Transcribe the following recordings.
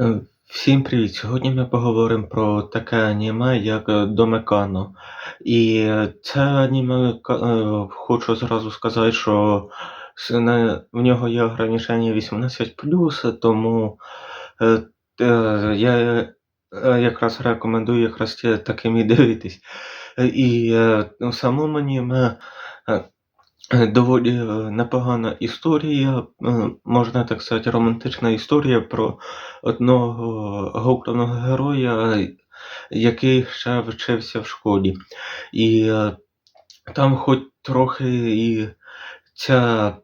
Е, Всім привіт! Сьогодні ми поговоримо про таке аніме, як е, Домекано. І е, це аніме, хочу зразу сказати, що в нього є ограничення 18+, тому я якраз рекомендую якраз таким і дивитись. І в самому аніме Доволі е, непогана історія, е, можна так сказати, романтична історія про одного головного героя, який ще вчився в школі. І е, там хоч трохи і ця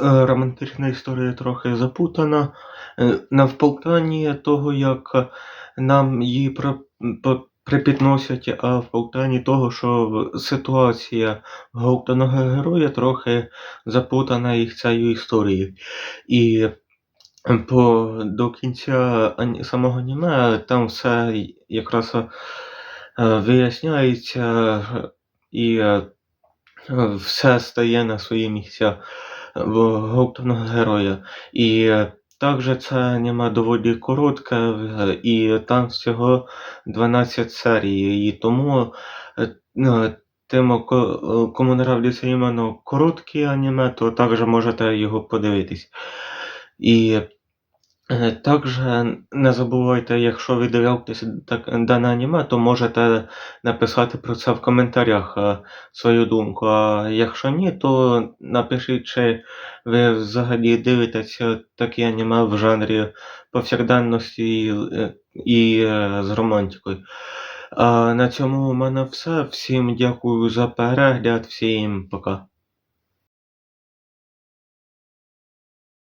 романтична історія трохи запутана. Е, Навполтані того, як нам її про- припідносять, а в полтані того, що ситуація головного героя трохи запутана їх цією історією. І по, до кінця самого аніме там все якраз е, виясняється і е, все стає на свої місця головного героя. І е, також це аніме доволі коротке, е, і там всього 12 серій. І тому е, е, тим, ко- кому нравляться іменно короткі аніме, то також можете його подивитись. І Е, Також не забувайте, якщо ви дивитесь дане аніме, то можете написати про це в коментарях е, свою думку. А якщо ні, то напишіть, чи ви взагалі дивитеся такі аніме в жанрі повсякденності і, е, і з романтикою. А на цьому у мене все. Всім дякую за перегляд, всім пока.